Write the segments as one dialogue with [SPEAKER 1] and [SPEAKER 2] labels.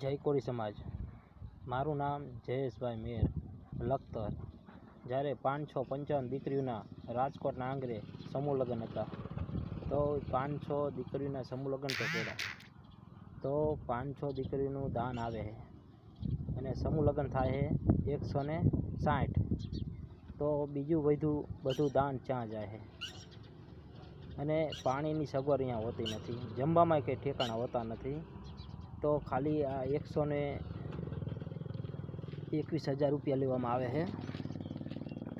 [SPEAKER 1] જય કોળી સમાજ. મારું નામ જયેશભાઈ મેર, લખતર. જ્યારે પાંચસો પંચાવન દીકરીઓના રાજકોટના આંગરે સમૂહ લગ્ન હતા, તો પાંચસો દીકરીઓના સમૂહ લગ્ન પાંચ તો પાંચસો દીકરીનું દાન આવે છે અને સમૂહ લગ્ન થાય છે એકસો ને સાઠ. તો બીજું વધુ બધું દાન ત્યાં જાય છે અને પાણીની સગવડ અહીંયા હોતી નથી. જમવામાં કંઈ ઠેકાણા હોતા નથી. તો ખાલી આ એકસો ને એકવીસ હજાર રૂપિયા લેવામાં આવે છે.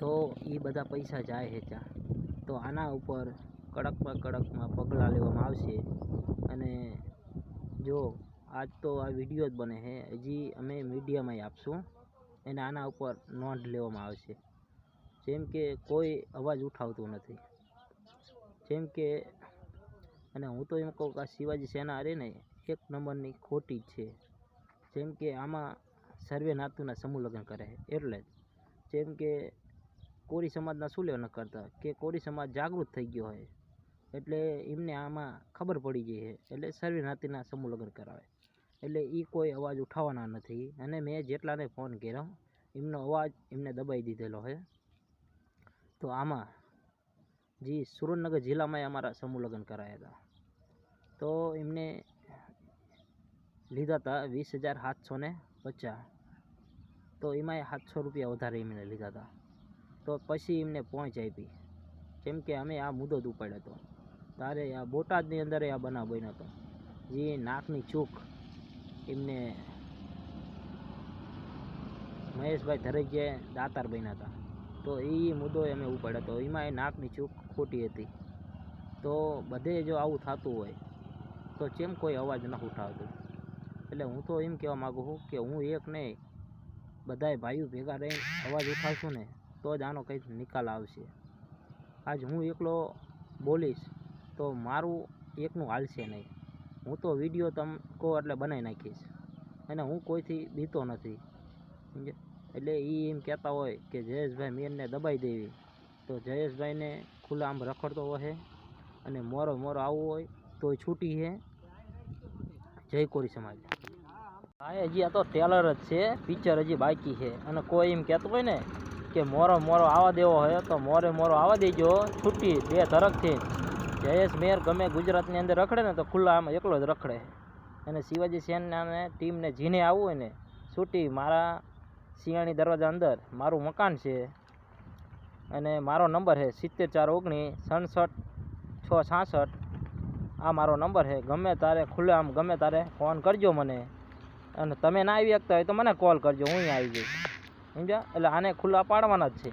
[SPEAKER 1] તો એ બધા પૈસા જાય છે ત્યાં. તો આના ઉપર કડકમાં કડકમાં પગલાં લેવામાં આવશે. અને જો આજ તો આ વીડિયો જ બને છે. હજી અમે મીડિયામાં આપશું. અને આના ઉપર નોંધ લેવામાં આવશે. જેમ કે કોઈ અવાજ ઉઠાવતું નથી. જેમ કે અને હું તો એમ કહું કે આ શિવાજી સેના અરે ને એક નંબરની ખોટી છે. જેમ કે આમાં સર્વે નાતુના સમૂહ લગ્ન કરે એટલે જ. જેમ કે કોરી સમાજના શું લેવા કરતા? કે કોરી સમાજ જાગૃત થઈ ગયો હોય, એટલે એમને આમાં ખબર પડી ગઈ છે, એટલે સર્વે નાતીના સમૂહ લગ્ન કરાવે. એટલે એ કોઈ અવાજ ઉઠાવવાના નથી, અને મેં જેટલાને ફોન કર્યો, એમનો અવાજ એમને દબાઈ દીધેલો છે. તો આમાં જી સુરેન્દ્રનગર જિલ્લામાં અમારા સમૂહ લગ્ન કરાયા હતા. તો એમને લીધા હતા વીસ હજાર સાતસો ને પચાસ. તો એમાંય સાતસો રૂપિયા વધારે એમને લીધા હતા તો પછી એમને પહોંચ આપી. કેમ કે અમે આ મુદ્દો જ ઉપાડ્યો હતો. તારે આ બોટાદની અંદર આ બનાવ બન્યો હતો. જે નાકની ચૂક એમને મહેશભાઈ ધરજીયા દાતાર બન્યા હતા. તો એ મુદ્દો અમે ઉપાડ્યો હતો. એમાં એ નાકની ચૂક ખોટી હતી. તો બધે જો આવું થતું હોય તો કેમ કોઈ અવાજ ન ઉઠાવતું? એટલે હું તો એમ કહેવા માગું છું કે હું એક નહીં, બધાય ભાઈઓ ભેગા રહીને અવાજ ઉઠાવશું ને, તો જ આનો કંઈક નિકાલ આવશે. આજ હું એકલો બોલીશ, તો મારું એકનું હાલશે નહીં. હું તો વીડિયો તમ કહો એટલે બનાવી નાખીશ, અને હું કોઈથી બીતો નથી. એટલે એ એમ કહેતા હોય કે જયેશભાઈ મેનને દબાઈ દેવી. તો જયેશભાઈને ખુલ્લા આમ રખડતો હોય, અને મોરો મોરો આવવો હોય તોય છૂટી છે. જય કોરી સમાજ. હા હજી આ તો ટેલર જ છે પિક્ચર હજી બાકી છે. અને કોઈ એમ કહેતું હોય ને કે મોરો મોરો આવવા દેવો હોય તો મોરે મોરો આવવા દેજો. છૂટી બે ધરકથી. જયેશ મેર ગમે ગુજરાતની અંદર રખડે ને તો ખુલ્લા આમાં એકલો જ રખડે. અને શિવાજી સેનાને ટીમને જીને આવવું હોય ને છૂટી મારા શિયાળી દરવાજા અંદર મારું મકાન છે. અને મારો નંબર છે સિત્તેર ચાર ઓગણીસ, સડસઠ છ છાસઠ આ મારો નંબર છે. ગમે તારે ખુલ્લે આમ ગમે તારે ફોન કરજો મને. અને તમે ના આવી શકતા હોય તો મને કોલ કરજો. હું આવી જઈશ. સમજ્યા? એટલે આને ખુલ્લા પાડવાના જ છે.